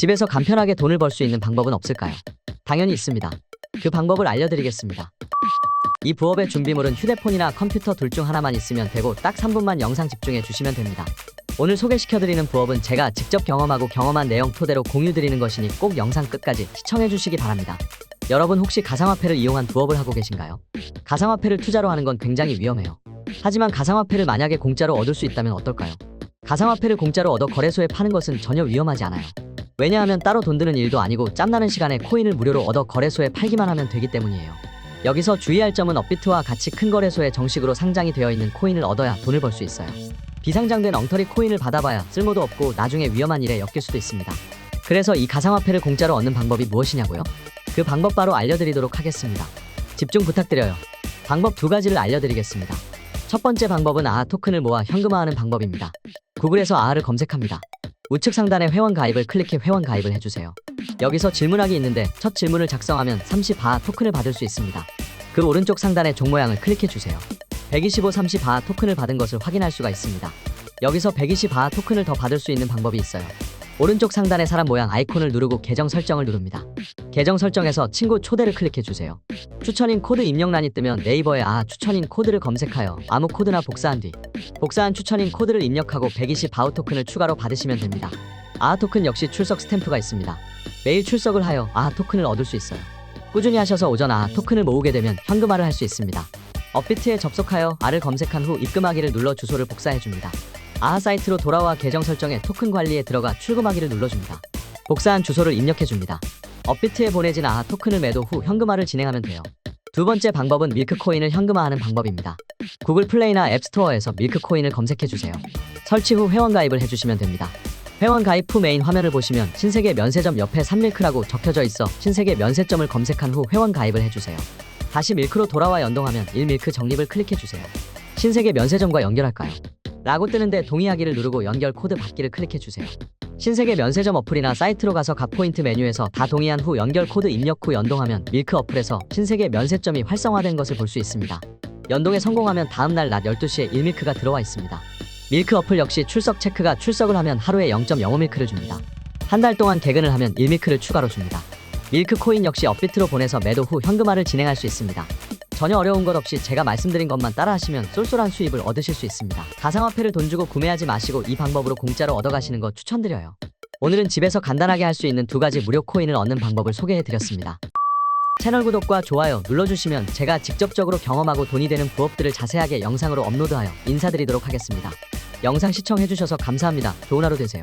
집에서 간편하게 돈을 벌 수 있는 방법은 없을까요? 당연히 있습니다. 그 방법을 알려드리겠습니다. 이 부업의 준비물은 휴대폰이나 컴퓨터 둘 중 하나만 있으면 되고 딱 3분만 영상 집중해 주시면 됩니다. 오늘 소개시켜드리는 부업은 제가 직접 경험하고 경험한 내용 토대로 공유드리는 것이니 꼭 영상 끝까지 시청해 주시기 바랍니다. 여러분 혹시 가상화폐를 이용한 부업을 하고 계신가요? 가상화폐를 투자로 하는 건 굉장히 위험해요. 하지만 가상화폐를 만약에 공짜로 얻을 수 있다면 어떨까요? 가상화폐를 공짜로 얻어 거래소에 파는 것은 전혀 위험하지 않아요. 왜냐하면 따로 돈 드는 일도 아니고 짬나는 시간에 코인을 무료로 얻어 거래소에 팔기만 하면 되기 때문이에요. 여기서 주의할 점은 업비트와 같이 큰 거래소에 정식으로 상장이 되어 있는 코인을 얻어야 돈을 벌 수 있어요. 비상장된 엉터리 코인을 받아봐야 쓸모도 없고 나중에 위험한 일에 엮일 수도 있습니다. 그래서 이 가상화폐를 공짜로 얻는 방법이 무엇이냐고요? 그 방법 바로 알려드리도록 하겠습니다. 집중 부탁드려요. 방법 두 가지를 알려드리겠습니다. 첫 번째 방법은 아하 토큰을 모아 현금화하는 방법입니다. 구글에서 아하를 검색합니다. 우측 상단에 회원 가입을 클릭해 회원 가입을 해주세요. 여기서 질문하기 있는데 첫 질문을 작성하면 30바하 토큰을 받을 수 있습니다. 그 오른쪽 상단의 종 모양을 클릭해 주세요. 125 30바하 토큰을 받은 것을 확인할 수가 있습니다. 여기서 120바하 토큰을 더 받을 수 있는 방법이 있어요. 오른쪽 상단의 사람 모양 아이콘을 누르고 계정 설정을 누릅니다. 계정 설정에서 친구 초대를 클릭해 주세요. 추천인 코드 입력란이 뜨면 네이버에 아 추천인 코드를 검색하여 아무 코드나 복사한 뒤 복사한 추천인 코드를 입력하고 120 바우 토큰을 추가로 받으시면 됩니다. 아하 토큰 역시 출석 스탬프가 있습니다. 매일 출석을 하여 아하 토큰을 얻을 수 있어요. 꾸준히 하셔서 오전 아하 토큰을 모으게 되면 현금화를 할 수 있습니다. 업비트에 접속하여 아를 검색한 후 입금하기를 눌러 주소를 복사해 줍니다. 아하 사이트로 돌아와 계정 설정에 토큰 관리에 들어가 출금하기를 눌러줍니다. 복사한 주소를 입력해 줍니다. 업비트에 보내진 아하 토큰을 매도 후 현금화를 진행하면 돼요. 두 번째 방법은 밀크코인을 현금화하는 방법입니다. 구글 플레이나 앱스토어에서 밀크코인을 검색해 주세요. 설치 후 회원 가입을 해주시면 됩니다. 회원 가입 후 메인 화면을 보시면 신세계 면세점 옆에 산밀크라고 적혀져 있어 신세계 면세점을 검색한 후 회원 가입을 해주세요. 다시 밀크로 돌아와 연동하면 1밀크 적립을 클릭해주세요. 신세계 면세점과 연결할까요? 라고 뜨는데 동의하기를 누르고 연결 코드 받기를 클릭해주세요. 신세계 면세점 어플이나 사이트로 가서 각 포인트 메뉴에서 다 동의한 후 연결 코드 입력 후 연동하면 밀크 어플에서 신세계 면세점이 활성화된 것을 볼 수 있습니다. 연동에 성공하면 다음날 낮 12시에 1밀크가 들어와 있습니다. 밀크 어플 역시 출석 체크가 출석을 하면 하루에 0.05밀크를 줍니다. 한 달 동안 개근을 하면 1밀크를 추가로 줍니다. 밀크 코인 역시 업비트로 보내서 매도 후 현금화를 진행할 수 있습니다. 전혀 어려운 것 없이 제가 말씀드린 것만 따라하시면 쏠쏠한 수입을 얻으실 수 있습니다. 가상화폐를 돈 주고 구매하지 마시고 이 방법으로 공짜로 얻어가시는 거 추천드려요. 오늘은 집에서 간단하게 할 수 있는 두 가지 무료 코인을 얻는 방법을 소개해드렸습니다. 채널 구독과 좋아요 눌러주시면 제가 직접적으로 경험하고 돈이 되는 부업들을 자세하게 영상으로 업로드하여 인사드리도록 하겠습니다. 영상 시청해주셔서 감사합니다. 좋은 하루 되세요.